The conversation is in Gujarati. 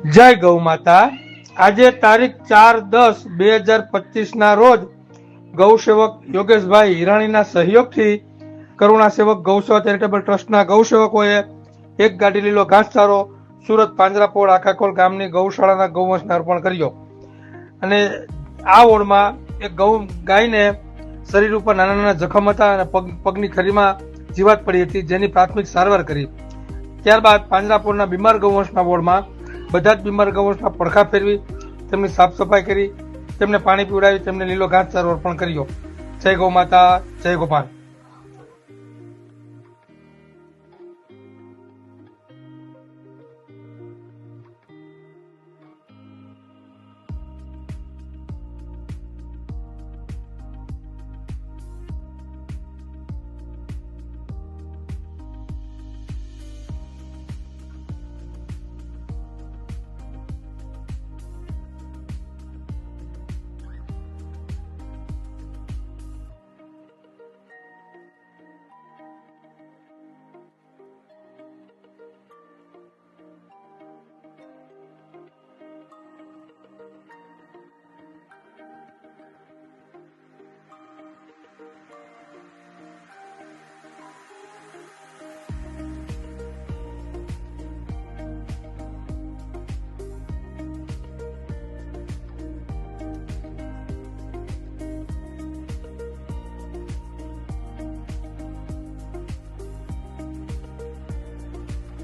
જય ગૌ માતા. આજે તારીખ ચાર દસ બે હજાર પચીસ ના રોજ ગૌ સેવક યોગેશભાઈ હિરાણીના સહયોગથી કરુણા સેવક ગૌસેવા ચેરિટેબલ ટ્રસ્ટના ગૌ સેવકોએ એક ગાડી લીલો ઘાસચારો સુરત પાંજરાપોળ આખાકોલ ગામની ગૌશાળાના ગૌવંશને અર્પણ કર્યો. અને આ ઓળમાં એક ગૌ ગાયને શરીર ઉપર નાના નાના જખમ હતા અને પગ, પગની ખરીમાં જીવાત પડી હતી જેની પ્રાથમિક સારવાર કરી. ત્યારબાદ પાંજરાપોળના બીમાર ગૌવંશના વોર્ડમાં બધા જ બીમાર ગૌવંશના પડખા ફેરવી, તેમની સાફ સફાઈ કરી, તેમને પાણી પીવડાવી, તેમને લીલો ઘાસચારો અર્પણ કર્યો. જય ગૌ માતા, જય ગોપાલ.